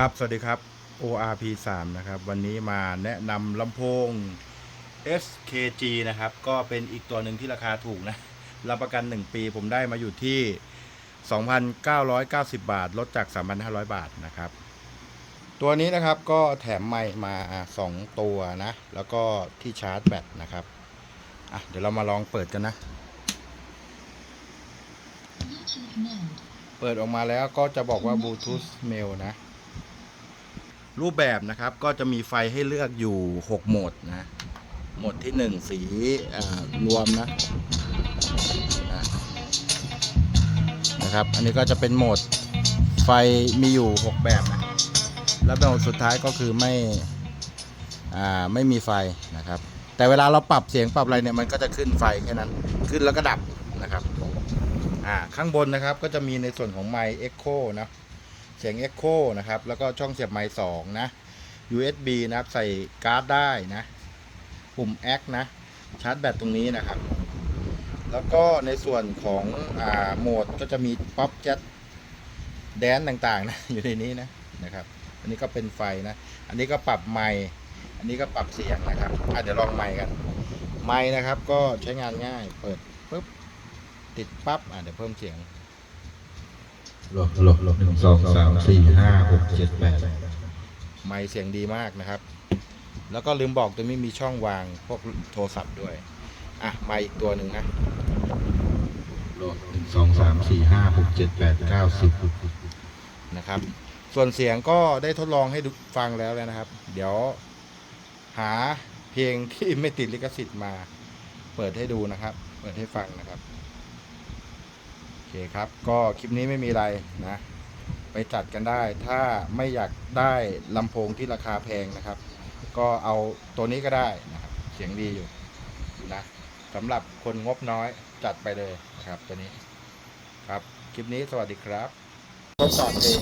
ครับ สวัสดีครับ ORP 3นะครับ วันนี้มาแนะนำลำโพง SKG นะครับ ก็เป็นอีกตัวหนึ่งที่ราคาถูกนะ รับประกัน 1 ปีผมได้มาอยู่ที่ 2,990 บาท ลดจาก 3,500 บาทนะครับ ตัวนี้นะครับก็แถมไมค์มา 2 ตัวนะ แล้วก็ที่ชาร์จแบตนะครับอะเดี๋ยวเรามาลองเปิดกันนะ เปิดออกมาแล้วก็จะบอกว่า Bluetooth Mail นะ รูปแบบนะครับก็จะมีไฟให้เลือกอยู่ 6 โหมดนะโหมดที่ 1 สีรวมนะนะครับ อันนี้ก็จะเป็นโหมดไฟมีอยู่ 6 แบบนะ แล้วโหมดสุดท้ายก็คือไม่ไม่มีไฟนะครับ แต่เวลาเราปรับเสียงปรับอะไรเนี่ยมันก็จะขึ้นไฟแค่นั้น ขึ้นแล้วก็ดับนะครับข้างบนนะครับก็จะมีในส่วนของไมค์ Echo นะ เสียง Echo นะครับ แล้วก็ช่องเสียบไมค์2นะ USB นะครับ ใส่การ์ดได้นะ ปุ่ม X นะ ชาร์จแบตตรงนี้นะครับ แล้วก็ในส่วนของอ่าโหมดก็จะมีป๊อปแจ็ตแดนต่างๆนะอยู่ในนี้นะนะครับอันนี้ก็เป็นไฟนะ อันนี้ก็ปรับไมค์อันนี้ก็ปรับเสียงนะครับอะเดี๋ยวลองไมค์กัน ไมค์นะครับก็ใช้งานง่าย เปิดปุ๊บติดปั๊บอะเดี๋ยวเพิ่มเสียง หลบหลบหลบหนึ่งสองสามสี่ห้าหกเจ็ดแปดไมค์เสียงดีมากนะครับ แล้วก็ลืมบอกตัวนี้มีช่องวางพวกโทรศัพท์ด้วย อะไมค์อีกตัวหนึ่งนะหลบหนึ่งสองสามสี่ห้าหกเจ็ดแปดเก้าสิบนะครับ ส่วนเสียงก็ได้ทดลองให้ดูฟังแล้วแล้วนะครับ เดี๋ยวหาเพลงที่ไม่ติดลิขสิทธิ์มา เปิดให้ดูนะครับ เปิดให้ฟังนะครับ คครับ ก็คลิปนี้ไม่มีอะไรนะ ไปจัดกันได้ ถ้าไม่อยากได้ลำโพงที่ราคาแพงนะครับ ก็เอาตัวนี้ก็ได้นะครับ เสียงดีอยู่นะสำหรับคนงบน้อยจัดไปเลยครับ ตัวนี้ครับ คลิปนี้สวัสดีครับทดสอบเพง